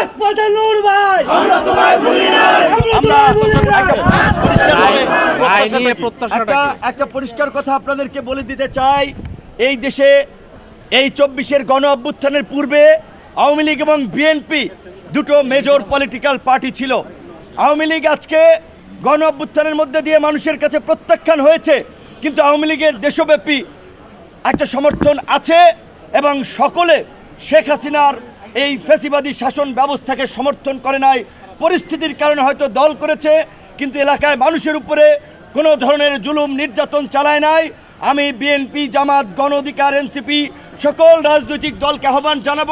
রাজপথে নূর ভাই আমরা আমরা তোমায় ভুলি নাই। পরিষ্কারভাবে রায় নিয়ে প্রত্যাশাটা একটা একটা পরিষ্কার কথা আপনাদেরকে বলে দিতে চাই। এই দেশে এই চব্বিশের গণ অভ্যুত্থানের পূর্বে আওয়ামী লীগ এবং বিএনপি দুটো মেজর পলিটিক্যাল পার্টি ছিল। আওয়ামী লীগ আজকে গণ অভ্যুত্থানের মধ্যে দিয়ে মানুষের কাছে প্রত্যাখ্যান হয়েছে। কিন্তু আওয়ামী লীগের দেশব্যাপী একটা সমর্থন আছে এবং সকলে শেখ হাসিনার এই ফেসিবাদী শাসন ব্যবস্থাকে সমর্থন করে নাই। পরিস্থিতির কারণে হয়তো দল করেছে, কিন্তু এলাকায় মানুষের উপরে কোনো ধরনের জুলুম নির্যাতন চালায় নাই। আমি বিএনপি জামাত, গণ অধিকার এনসিপি সকল রাজনৈতিক দলকে আহ্বান জানাব।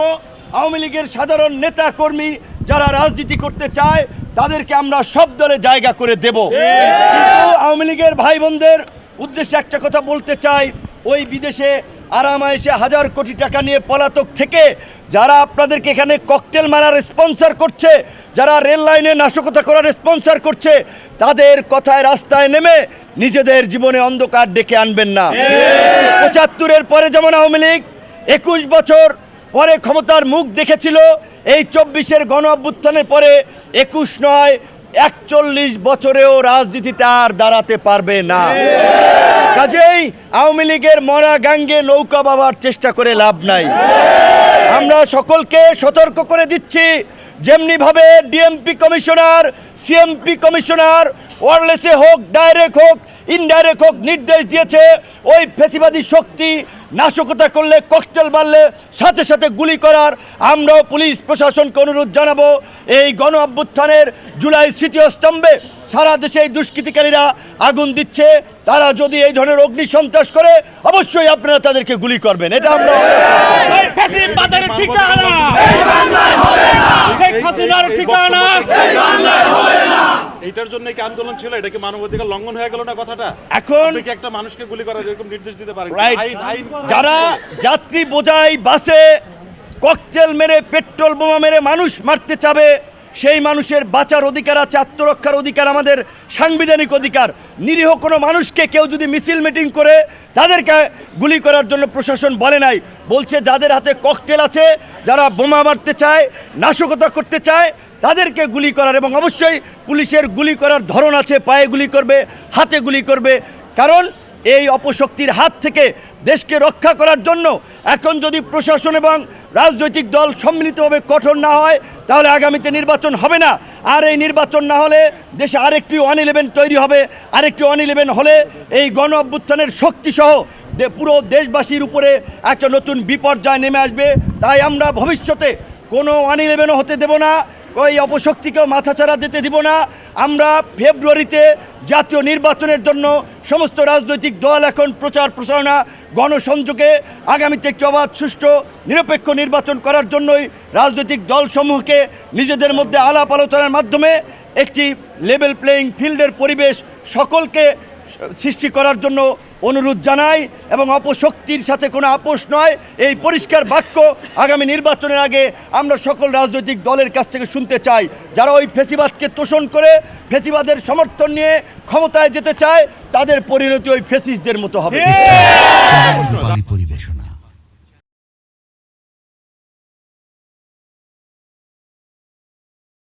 আওয়ামী লীগের সাধারণ নেতা কর্মী যারা রাজনীতি করতে চায়, তাদেরকে আমরা সব দলে জায়গা করে দেব। কিন্তু আওয়ামী লীগের ভাই বোনদের উদ্দেশ্যে একটা কথা বলতে চাই, ওই বিদেশে আরামায়েশে হাজার কোটি টাকা নিয়ে পলাতক থেকে যারা আপনাদেরকে এখানে ককটেল মারার স্পন্সর করছে, যারা রেল লাইনে নাশকতা করার স্পন্সর করছে, তাদের কথায় রাস্তায় নেমে নিজেদের জীবনে অন্ধকার ডেকে আনবেন না। পঁচাত্তরের পরে যেমন আওয়ামী লীগ, একুশ বছর পরে ক্ষমতার মুখ দেখেছিল, এই চব্বিশের গণ অভ্যুত্থানের পরে একুশ নয়, একচল্লিশ বছরেও রাজনীতিতে আর দাঁড়াতে পারবে না। কাজেই আওয়ামী লীগের মরা গাঙ্গে নৌকা বাবার চেষ্টা করে লাভ নাই। আমরা সকলকে সতর্ক করে দিচ্ছি, যেমনিভাবে ডিএমপি কমিশনার, সিএমপি কমিশনার ওয়ারলেসে হোক ডাইরেক্ট হোক ইনডাইরেক্ট হোক নির্দেশ দিয়েছে ওই ফেসিবাদী শক্তি নাশকতা করলে ককটেল মারলে সাথে সাথে গুলি করার আমরাও পুলিশ প্রশাসনকে অনুরোধ জানাব। এই গণ অভ্যুত্থানের জুলাই স্মৃতি স্তম্ভে সারা দেশে এই দুষ্কৃতিকারীরা আগুন দিচ্ছে। তারা যদি এই ধরনের অগ্নি সন্ত্রাস করে অবশ্যই আপনারা তাদেরকে গুলি করবেন। এটা আমরা ফ্যাসিবাদের ঠিকানা। ঠিকানা। এইটার জন্য কি আন্দোলন ছিল? এটা কি মানবাধিকার লঙ্ঘন হয়ে গেল না কথাটা? এখন কি একটা মানুষকে গুলি করার এরকম নির্দেশ দিতে পারে যারা যাত্রী বোঝাই বাসে ককটেল মেরে পেট্রোল বোমা মেরে মানুষ মারতে চাবে সেই মানুষের বাঁচার অধিকার আছে আত্মরক্ষার অধিকার আমাদের সাংবিধানিক অধিকার। নিরীহ কোনো মানুষকে কেউ যদি মিছিল মিটিং করে তাদেরকে গুলি করার জন্য প্রশাসন বলে নাই। বলছে যাদের হাতে ককটেল আছে যারা বোমা মারতে চায় নাশকতা করতে চায় তাদেরকে গুলি করার এবং অবশ্যই পুলিশের গুলি করার ধরন আছে, পায়ে গুলি করবে, হাতে গুলি করবে। কারণ এই অপশক্তির হাত থেকে দেশকে রক্ষা করার জন্য এখন যদি প্রশাসন এবং রাজনৈতিক দল সম্মিলিতভাবে কঠোর না হয়, তাহলে আগামীতে নির্বাচন হবে না। আর এই নির্বাচন না হলে দেশে আরেকটি ওয়ান ইলেভেন তৈরি হবে। আরেকটি ওয়ান ইলেভেন হলে এই গণ অভ্যুত্থানের শক্তিসহ পুরো দেশবাসীর উপরে একটা নতুন বিপর্যয় নেমে আসবে। তাই আমরা ভবিষ্যতে কোনো ওয়ান ইলেভেনও হতে দেব না। ওই অপশক্তিকেও মাথাচাড়া দিতে দিব না। আমরা ফেব্রুয়ারিতে জাতীয় নির্বাচনের জন্য সমস্ত রাজনৈতিক দল এখন প্রচার প্রচারণা গণসংযোগে আগামীতে একটি অবাধ, সুষ্ঠু, নিরপেক্ষ নির্বাচন করার জন্যই রাজনৈতিক দলসমূহকে নিজেদের মধ্যে আলাপ আলোচনার মাধ্যমে একটি লেভেল প্লেয়িং ফিল্ডের পরিবেশ সকলকে সৃষ্টি করার জন্য অনুরোধ জানাই এবং অপশক্তির সাথে কোনো আপোষ নয়। এই পরিষ্কার বাক্য আগামী নির্বাচনের আগে আমরা সকল রাজনৈতিক দলের কাছ থেকে শুনতে চাই। যারা ওই ফেসিবাদকে তোষণ করে ফেসিবাদের সমর্থন নিয়ে ক্ষমতায় যেতে চায়, তাদের পরিণতি ওই ফেসিসদের মতো হবে। বালি